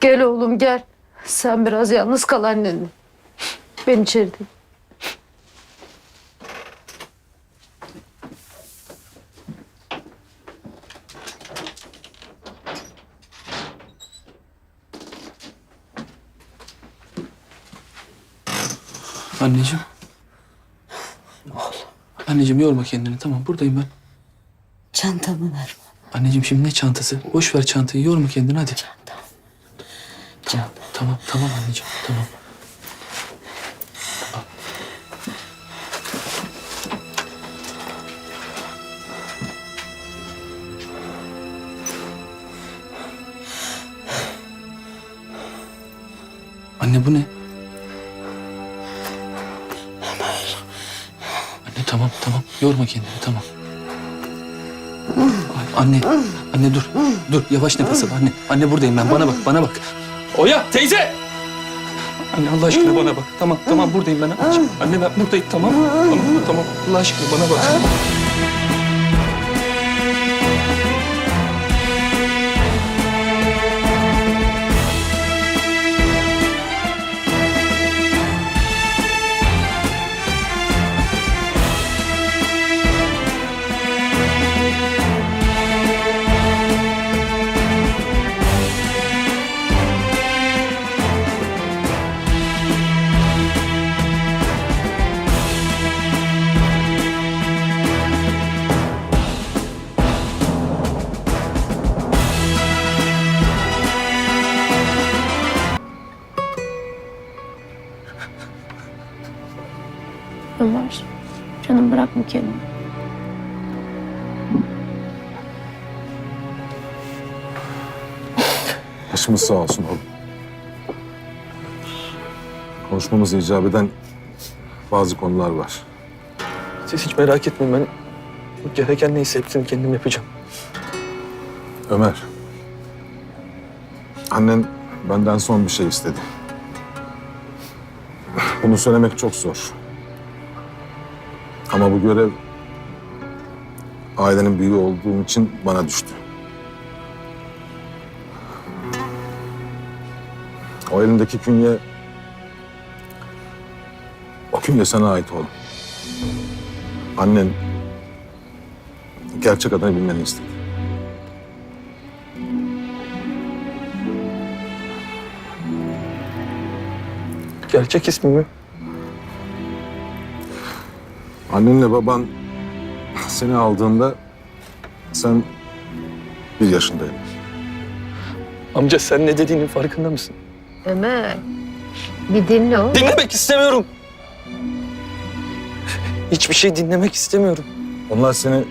Gel oğlum gel. Sen biraz yalnız kal annenle. Ben içerideyim. Anneciğim. Anneciğim yorma kendini tamam buradayım ben. Çantamı ver bana. Anneciğim şimdi ne çantası? Boş ver çantayı yorma kendini hadi. Çantam. Tamam tamam tamam anneciğim tamam. Anne bu ne? Anne tamam tamam yorma kendini tamam. Ay, Anne, anne dur. Dur yavaş nefes al anne. Anne buradayım ben bana bak bana bak. Oya teyze. Anne Allah aşkına bana bak. Tamam tamam buradayım ben anneciğim. Anne ben buradayım tamam. Tamam tamam Allah aşkına bana bak. Ömer. Canım bırakma kendini. Başımız sağ olsun oğlum. Konuşmamız icap eden bazı konular var. Siz hiç merak etmeyin ben gereken neyse hepsini kendim yapacağım. Ömer. Annen benden son bir şey istedi. Bunu söylemek çok zor. Ama bu görev ailenin büyüğü olduğum için bana düştü. O elindeki künye o künye sana ait oğlum. Annen gerçek adını bilmeni istedi. Gerçek ismi mi? Annenle baban seni aldığında sen bir yaşındaydın. Amca sen ne dediğinin farkında mısın? Ömer. Bir dinle oğlum. Dinlemek istemiyorum. Hiçbir şey dinlemek istemiyorum. Onlar seni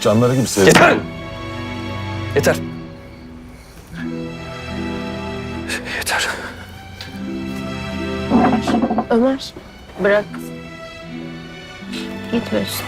canları gibi sevdi. Yeter! Yeter. Yeter. Ömer. Bırak. Gitmiyorsun.